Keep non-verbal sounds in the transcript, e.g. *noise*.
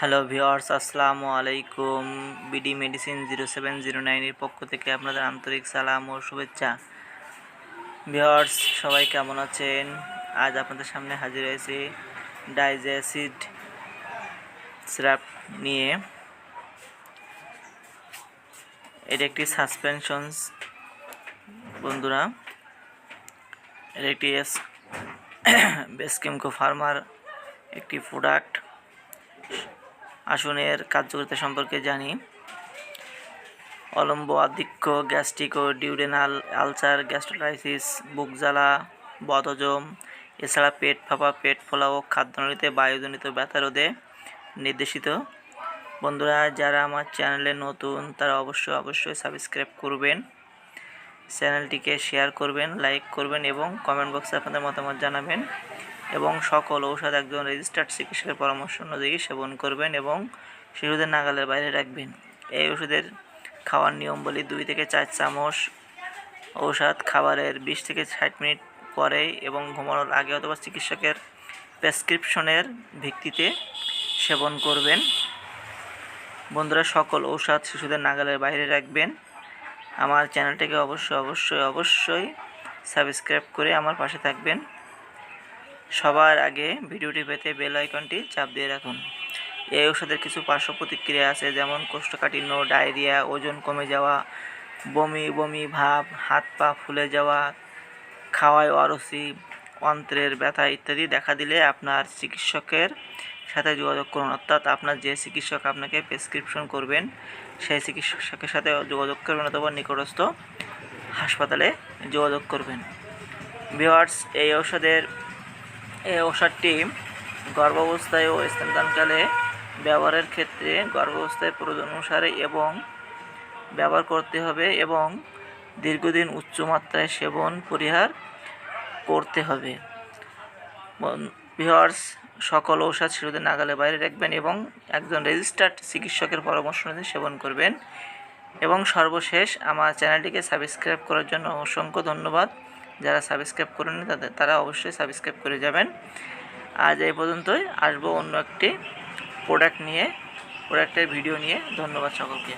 Hello viewers আসসালামু আলাইকুম। BD medicine zero seven zero নাইনের পক্ষ থেকে আপনাদের আন্তরিক সালাম ও শুভেচ্ছা। ভিওয়ার্স সবাই কেমন আছেন? আজ আপনাদের সামনে হাজির হয়েছি ডাইজেসিড সিরাপ নিয়ে। এটা একটি সাসপেনশনস বন্ধুরা। এটা একটি *coughs* বেসকিমকো ফার্মার একটি প্রোডাক্ট। আসনের কার্যকারিতা সম্পর্কে জানি। অলম্ব, আধিক্য, গ্যাস্ট্রিক ও ডিউডেনাল আলসার গ্যাস্ট্রোলাইসিস বুক জ্বালা, বদহজম, এছাড়া পেট ফাঁপা, পেট ফোলা ও খাদ্যনলীতে বায়ুজনিত ব্যথা রোধে নির্দেশিত। বন্ধুরা, যারা আমার চ্যানেলে নতুন, তারা অবশ্যই অবশ্যই সাবস্ক্রাইব করবেন। চ্যানেলটিকে শেয়ার করবেন, লাইক করবেন এবং কমেন্ট বক্সে আপনাদের মতামত জানাবেন। এবং সকল ঔষধ একজন রেজিস্টার্ড চিকিৎসকের পরামর্শ অনুযায়ী সেবন করবেন এবং শিশুদের নাগালের বাইরে রাখবেন। এই ওষুধের খাওয়ার নিয়ম বলি দুই থেকে চার চামচ ঔষধ খাবারের বিশ থেকে ষাট মিনিট পরে এবং ঘুমানোর আগে অথবা চিকিৎসকের প্রেসক্রিপশনের ভিত্তিতে সেবন করবেন। বন্ধুরা, সকল ঔষধ শিশুদের নাগালের বাইরে রাখবেন। আমার চ্যানেলটিকে অবশ্যই অবশ্যই অবশ্যই সাবস্ক্রাইব করে আমার পাশে থাকবেন। সবার আগে ভিডিওটি পেতে বেল আইকনটি চাপ দিয়ে রাখুন। এই ওষুধের কিছু পার্শ্ব প্রতিক্রিয়া আছে, যেমন কোষ্ঠকাঠিন্য, ডায়রিয়া, ওজন কমে যাওয়া, বমি বমি ভাব, হাত পা ফুলে যাওয়া, খাওয়ায় অরসি, অন্ত্রের ব্যথা ইত্যাদি দেখা দিলে আপনার চিকিৎসকের সাথে যোগাযোগ করুন। অর্থাৎ আপনার যে চিকিৎসক আপনাকে প্রেসক্রিপশন করবেন, সেই চিকিৎসকের সাথে যোগাযোগ করবেন অথবা নিকটস্থ হাসপাতালে যোগাযোগ করবেন। ভিওয়ার্স এই ঔষধের ঔষধটি গর্ভাবস্থায় ও স্তনদানকালে ব্যবহারের ক্ষেত্রে গর্ভাবস্থায় প্রয়োজন অনুসারে এবং ব্যবহার করতে হবে এবং দীর্ঘদিন উচ্চমাত্রায় সেবন, পরিহার করতে হবে। ভিওয়ার্স, সকল ঔষধ শিশুদের নাগালে বাইরে রাখবেন এবং একজন রেজিস্টার্ড চিকিৎসকের পরামর্শ অনুযায়ী সেবন করবেন। এবং সর্বশেষ আমার চ্যানেলটিকে সাবস্ক্রাইব করার জন্য অসংখ্য ধন্যবাদ। যারা সাবস্ক্রাইব করেননি তাদের, তারা অবশ্যই সাবস্ক্রাইব করে যাবেন। আজ এই পর্যন্তই। আসব অন্য একটি প্রোডাক্ট নিয়ে প্রোডাক্টের ভিডিও নিয়ে। ধন্যবাদ সকলকে।